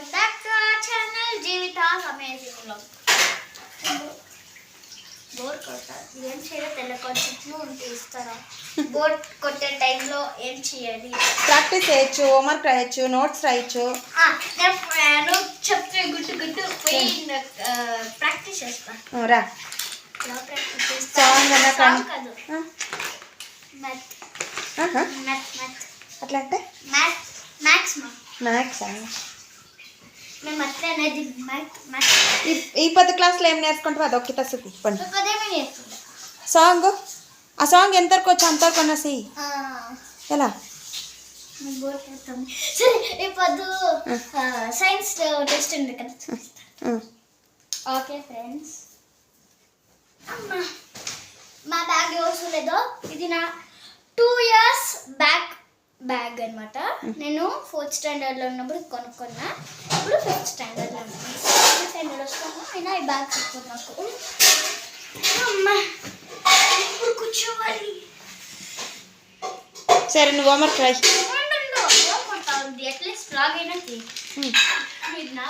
Welcome back to our channel Jeevitha's amazing vlog bore కొట్టాలి ఏం చేయాలి తెల్ల కొంచెం ఉంటే ఇస్తారా బోర్ కొట్టే టైంలో ఏం చేయాలి? ప్రాక్టీస్ చేయొచ్చు హోంవర్క్ రాయొచ్చు నోట్స్ రాయొచ్చు. నేను చెప్తే గుడ్డు గుడ్డు పోయి ప్రాక్టీస్ చేస్తా. ఆ, రా. ఎలా ప్రాక్టీస్ చేస్తా? Song అన్నా కాదు. ఆహా. మ్యాథ్ మ్యాథ్ అట్లా అంటే? మ్యాథ్ మ్యాథ్స్ మ్యాథ్స్ మ్యాథ్స్ ఈ పది క్లాస్లో ఏం నేర్చుకుంటావు అది అదేమీ నేర్చుకుంటా. సాంగ్? ఆ సాంగ్ ఎంతవరకు వచ్చి అంతవరకు అన్నసి ఆ, ఎలా? సరే ఇప్పుడు సైన్స్ టెస్ట్ ఉంది కదా ఓకే ఫ్రెండ్స్ అమ్మా మా బ్యాగ్ ఎవరు లేదో? ఇది నా టూ ఇయర్స్ బ్యాక్ బ్యాగ్ అన్నమాట. నేను ఫోర్త్ స్టాండర్డ్లో ఉన్నప్పుడు కొనుక్కున్నా. ఇప్పుడు ఫిఫ్త్ స్టాండర్డ్లో ఫిఫ్త్ స్టాండర్డ్ వస్తాను అయినా ఈ బ్యాగ్ సరిపోదు నాకు. అమ్మా ఇప్పుడు కూర్చోవాలి. సరే నువ్వు హోంవర్క్ రాయి. ఉంది. అట్లీస్ట్ బ్లాగ్ అయినా తీ ఉమ్, ఇది నా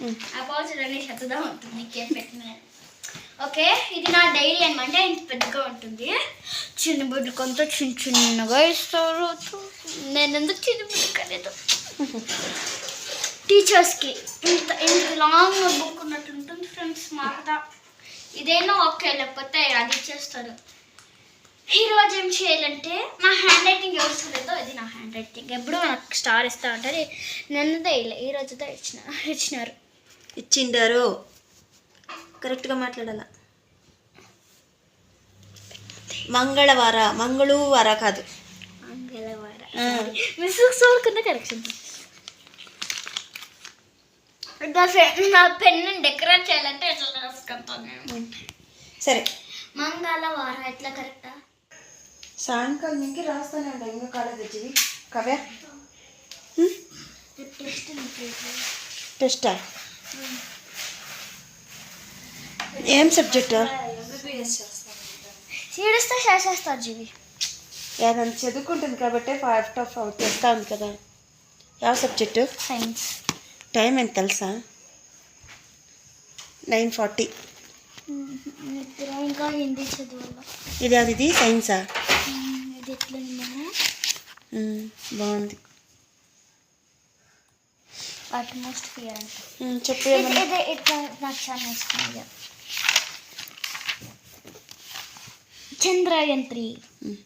ఉమ్. ఆ పౌచ్ అన్ని చెత్తగా ఉంటుంది. కేక్ పెట్టిన. ఓకే ఇది నా డైరీ అనమాట ఇంత పెద్దగా ఉంటుంది. చిన్న బుడ్లు కొంత చిన్న చిన్నగా ఇస్తారు. నేను ఎందుకు చిన్న బుడ్లు కలేదు టీచర్స్కి ఇంత ఇంత లాంగ్ బుక్ ఉన్నట్టు ఉంటుంది ఫ్రెండ్స్ మాట కదా ఇదేనా ఓకే లేకపోతే అది ఇచ్చేస్తారు ఈరోజు ఏం చేయాలంటే నా హ్యాండ్ రైటింగ్ ఎవరు చూడలేదో ఇది నా హ్యాండ్ రైటింగ్ ఎప్పుడు నాకు స్టార్ ఇస్తా ఉంటారు. నిన్నదే ఇలా ఈ రోజుతో ఇచ్చిన ఇచ్చినారు. ఇచ్చిండారు. కరెక్ట్గా మాట్లాడాల? మంగళవార మంగళవార కాదు. మంగళవారం. ఆ. మిస్ సోల్ కింద కరెక్షన్ నా పెన్ను డెకరేట్ చేయాలంటే ఎట్లా రాసుకుంటాను నేను సరే. మంగళవారం ఎట్లా కరెక్టా సాయంకాలం ఇంకే రాస్తానే ఉంటా ఇంకా కాలేజ్ వచ్చి కవ్య? టెస్ట్ టెస్టా ఏం సబ్జెక్టు? సీడిస్తే చేసేస్తారు జీవి. ఏదైనా చదువుకుంటుంది కాబట్టి ఫాస్ట్ ఆఫ్ అవుట్ చేస్తూ ఉంది కదా. ಯಾವ సబ్జెక్టు? సైన్స్ టైం ఎంత తెలుసా? నైన్ ఫార్టీ చదవాలి. ఇది అది ఇది సైన్సా ఇది ఎట్లా బాగుంది. అంటే చెప్పు నాకు చాలా ఇష్టం Chandrayaan 3. Mm.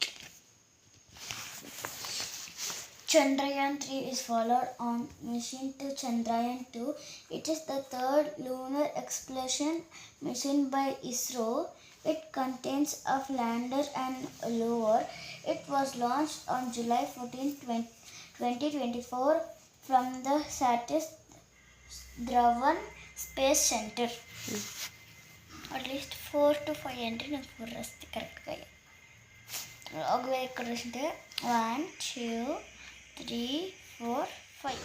Chandrayaan 3 is followed on mission to Chandrayaan 2. It is the third lunar exploration mission by ISRO. It contains a lander and rover. It was launched on July 14, 2024 from the Satis Dravan Space Center. Mm. At least four to five అంటే నాకు four వస్తే కరెక్ట్గా ఒకవేళ ఇక్కడ వస్తే one two three four five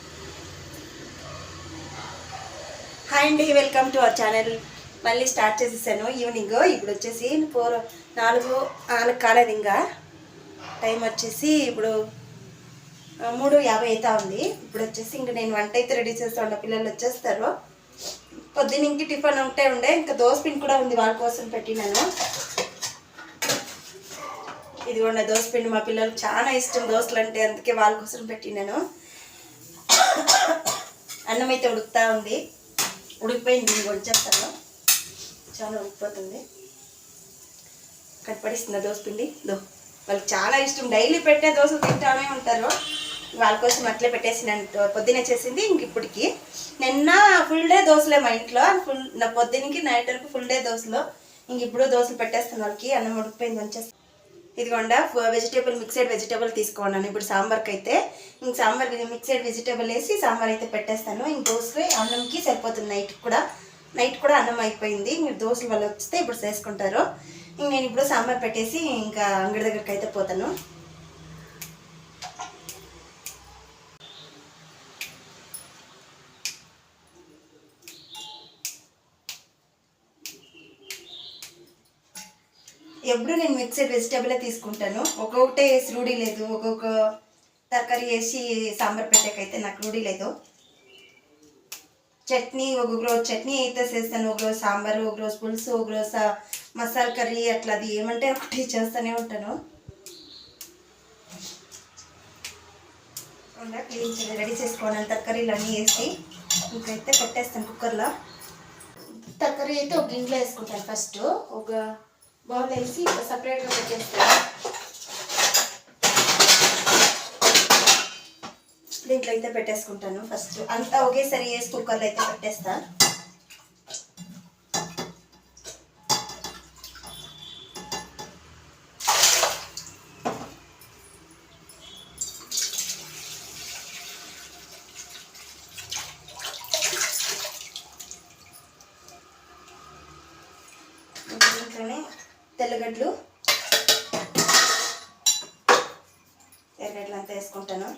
hi అండి welcome to our channel మళ్ళీ start చేసేసాను. ఈవినింగ్ ఇప్పుడు వచ్చేసి ఫోర్ నాలుగు నాలుగు కాలేదు ఇంకా. టైం వచ్చేసి ఇప్పుడు మూడు యాభై అవుతా ఉంది. ఇప్పుడు వచ్చేసి ఇంక నేను వంట అయితే రెడీ చేస్తా ఉన్న. పిల్లలు వచ్చేస్తారు. పొద్దున్న ఇంక టిఫిన్ ఉంటే ఉండే ఇంకా దోశ పిండి కూడా ఉంది వాళ్ళ కోసం పెట్టినాను. ఇదిగోండి దోశ పిండి మా పిల్లలకు చాలా ఇష్టం దోశలు అంటే అందుకే వాళ్ళ కోసం పెట్టినాను. అన్నం అయితే ఉడుకుతా ఉంది. ఉడికిపోయింది ఇంక వచ్చేస్తాను చాలా ఉడికిపోతుంది. కనపడిస్తుందా దోశ పిండి? దో వాళ్ళకి చాలా ఇష్టం. డైలీ పెట్టే దోశలు తింటానే ఉంటారు. వాళ్ళ కోసం అట్లే పెట్టేసినాను. పొద్దునే చేసింది ఇంక ఇప్పటికి. నిన్న ఫుల్ డే దోశలే మా ఇంట్లో. ఫుల్ నా పొద్దునకి నైట్ వరకు ఫుల్ డే దోశలు. ఇంక ఇప్పుడు దోశలు పెట్టేస్తాను వాళ్ళకి. అన్నం ఉడికిపోయింది వచ్చేసి ఇదిగోండా వెజిటేబుల్ మిక్సెడ్ వెజిటేబుల్ తీసుకున్నాను. ఇప్పుడు సాంబార్కి అయితే ఇంక సాంబార్ మిక్సెడ్ వెజిటేబుల్ వేసి సాంబార్ అయితే పెట్టేస్తాను. ఇంక దోశలు అన్నంకి సరిపోతుంది నైట్ కూడా. నైట్ కూడా అన్నం అయిపోయింది. మీరు దోశలు వాళ్ళు వస్తే ఇప్పుడు చేసుకుంటారు. ఇంక నేను ఇప్పుడు సాంబార్ పెట్టేసి ఇంకా అంగడి దగ్గరికి అయితే పోతాను. ఎప్పుడు నేను మిక్సెడ్ వెజిటేబులే తీసుకుంటాను. ఒక్కొక్కటే వేసి రూఢీ లేదు. ఒక్కొక్క తరకారీ వేసి సాంబార్ పెట్టకైతే నాకు రూఢీ లేదు. చట్నీ ఒక రోజు చట్నీ అయితే చేస్తాను. ఒక రోజు సాంబార్ ఒక రోజు పులుసు ఒక రోజు మసాలా కర్రీ అట్లా అది ఏమంటే ఒకటి చేస్తూనే ఉంటాను. క్లీన్ రెడీ చేసుకోవాలి తరకారీలు అన్నీ వేసి. ఇంకైతే పెట్టేస్తాను కుక్కర్లో తరకరీ అయితే ఒక గిన్నెలో వేసుకుంటాను ఫస్ట్. ఒక బౌల్ వేసి సపరేట్గా పెట్టేస్తాను. దీంట్లో అయితే పెట్టేసుకుంటాను ఫస్ట్ అంతా ఒకేసారి వేసి కుక్కర్లో అయితే పెట్టేస్తాను తెల్లగడ్డలు. తెల్లగడ్డలు అంతా వేసుకుంటాను.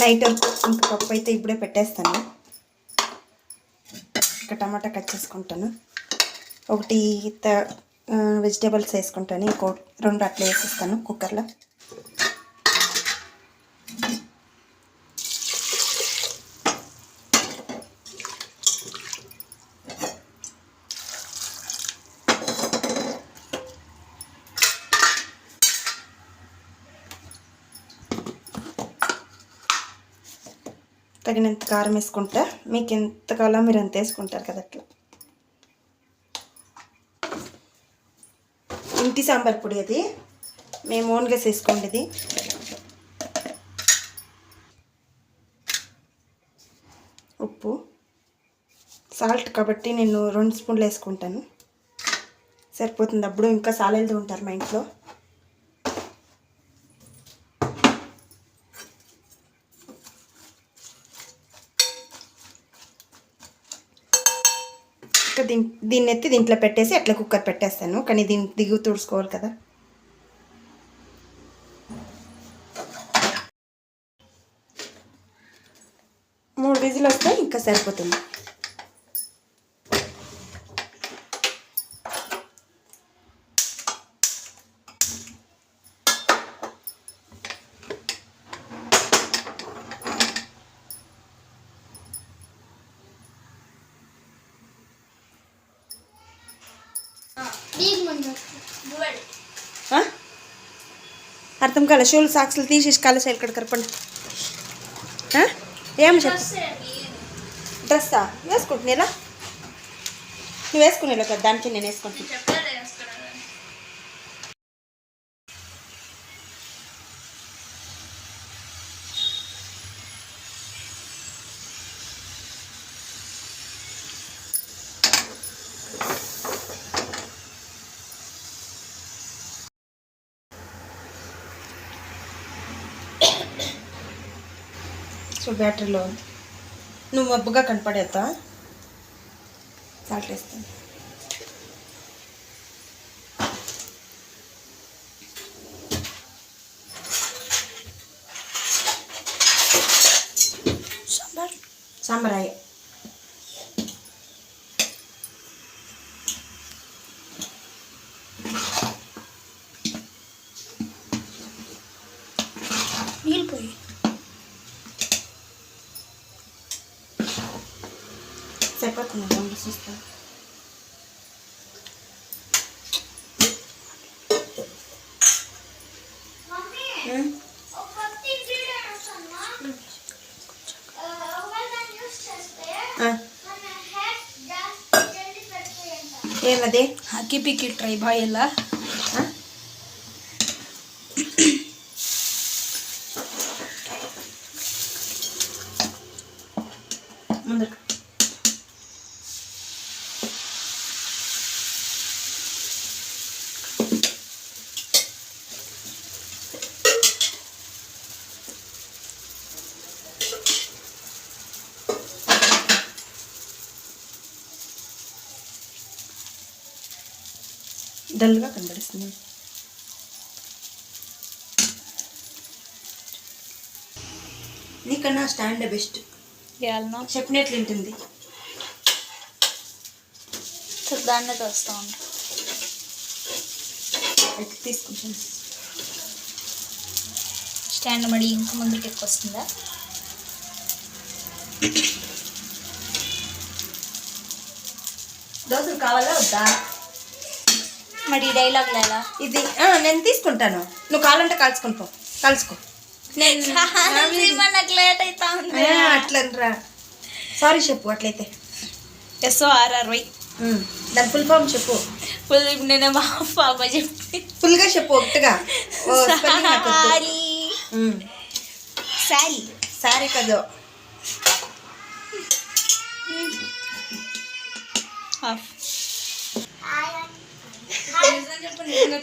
నైట్ ఇంక పప్పు అయితే ఇప్పుడే పెట్టేస్తాను. ఇంకా టమాటా కట్ చేసుకుంటాను. ఒకటి వెజిటేబుల్స్ వేసుకుంటాను. ఇంకో రెండు అట్లా వేసేస్తాను కుక్కర్లో. తగినంత కారం వేసుకుంటా మీకు ఎంత కావాలో మీరు అంత వేసుకుంటారు కదా అట్లా. ఇంటి సాంబార్ పొడి అది. మేము ఓన్గా చేసుకోండి ఇది ఉప్పు సాల్ట్ కాబట్టి నేను రెండు స్పూన్లు వేసుకుంటాను. సరిపోతుంది. అప్పుడు ఇంకా సాలెల్ది ఉంటారు మా ఇంట్లో ఇంకా దీని దీన్ని ఎత్తి దీంట్లో పెట్టేసి అట్లా కుక్కర్ పెట్టేస్తాను. కానీ దీన్ని దిగు తుడుచుకోవాలి కదా. మూడు విజిల్ వస్తే ఇంకా సరిపోతుంది. అర్థం కాలే. షూలు సాక్స్లు తీసేసి కాలేసి ఇక్కడ కరపండి. ఆ? ఏం చెప్పు డ్రెస్సా వేసుకుంటున్నా నువ్వు వేసుకునేలా కదా దానికి నేను వేసుకుంటున్నా. సో బ్యాటరీలో ఉంది. నువ్వు మబ్బుగా కనపడేస్తా సాల్ట్ వేస్తాను. సాంబార్. సాంబార్ అయ్యా. సరిపోతుంది రెండు చూస్తాను ఏమది ಹಾಕಿ ಪಿಕ್ಕಿ ಟ್ರೈ ಬಾಯ್ ಎಲ್ಲ డల్గా కనబడిస్తుంది. నీకన్నా స్టాండ్ బెస్ట్. చెప్పినట్లు ఉంటుంది దాన్నే తోస్తా ఉంటా అయితే తీసుకుంటాను. స్టాండ్ మడి ఇంకా ముందుకు ఎక్కువ వస్తుందా దోశలు కావాలా వద్దా? మరి డైలాగ్ లేదా ఇది నేను తీసుకుంటాను. నువ్వు కావాలంటే కలుసుకొని పో. కలుసుకో నేను అట్లనరా. సారీ చెప్పు అట్లయితే. ఎస్ఓ ఆర్ఆర్వై ఉమ్, దాని ఫుల్ ఫామ్ చెప్పు. ఫుల్ నేను మా పాప చెప్పి. ఫుల్గా చెప్పు ఒకటిగా. సారీ సారీ సారీ కదా. ఆఫ్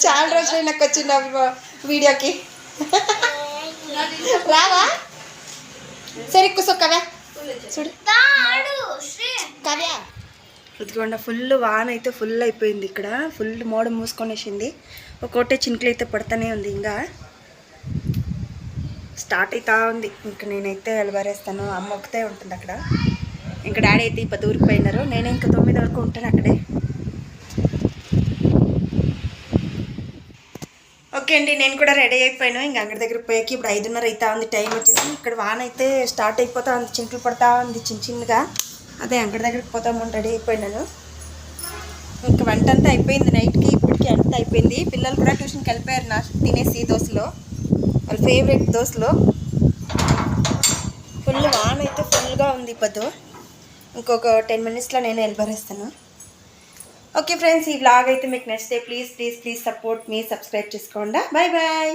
చాలా రోజులు నాకు వచ్చింది వీడియోకి. రావా? సరే కూర్చో కవ్య. చూడు. కవ్య. ఇదిగోండి ఫుల్ వాన అయితే ఫుల్ అయిపోయింది ఇక్కడ. ఫుల్ మోడ మూసుకొనేసింది. ఒక్కోటే చినుకులు అయితే పడుతూనే ఉంది ఇంకా. స్టార్ట్ అవుతా ఉంది. ఇంక నేనైతే వెళ్ళబరేస్తాను అమ్మ ఒకతే ఉంటుంది అక్కడ. ఇంకా డాడీ అయితే ఇప్పుడు ఊరికి పోయినారు. నేనే ఇంకా తొమ్మిది వరకు ఉంటాను అక్కడే. ఓకే అండి నేను కూడా రెడీ అయిపోయాను. ఇంకా అంగడి దగ్గర పోయాకి ఇప్పుడు ఐదున్నర అవుతా ఉంది టైం వచ్చేసి ఇక్కడ వాన అయితే స్టార్ట్ అయిపోతా ఉంది చినుకులు పడతా ఉంది చిన్న చిన్నగా. అదే అంగడి దగ్గరికి పోతామని రెడీ అయిపోయినాను. ఇంకా వంట అంతా అయిపోయింది నైట్కి ఇప్పటికి అంతా అయిపోయింది. పిల్లలు కూడా ట్యూషన్కి వెళ్ళిపోయారు నా తినేసి దోశలో. వాళ్ళ ఫేవరెట్ దోశలో. ఫుల్ వాన అయితే ఫుల్గా ఉంది ఇప్పుడు ఇంకొక టెన్ మినిట్స్లో నేను వెళ్ళిపరేస్తాను ఓకే ఫ్రెండ్స్ ఈ బ్లాగ్ అయితే మీకు నచ్చితే ప్లీజ్ ప్లీజ్ ప్లీజ్ సపోర్ట్ మీ సబ్స్క్రైబ్ చేసుకోండి. Bye bye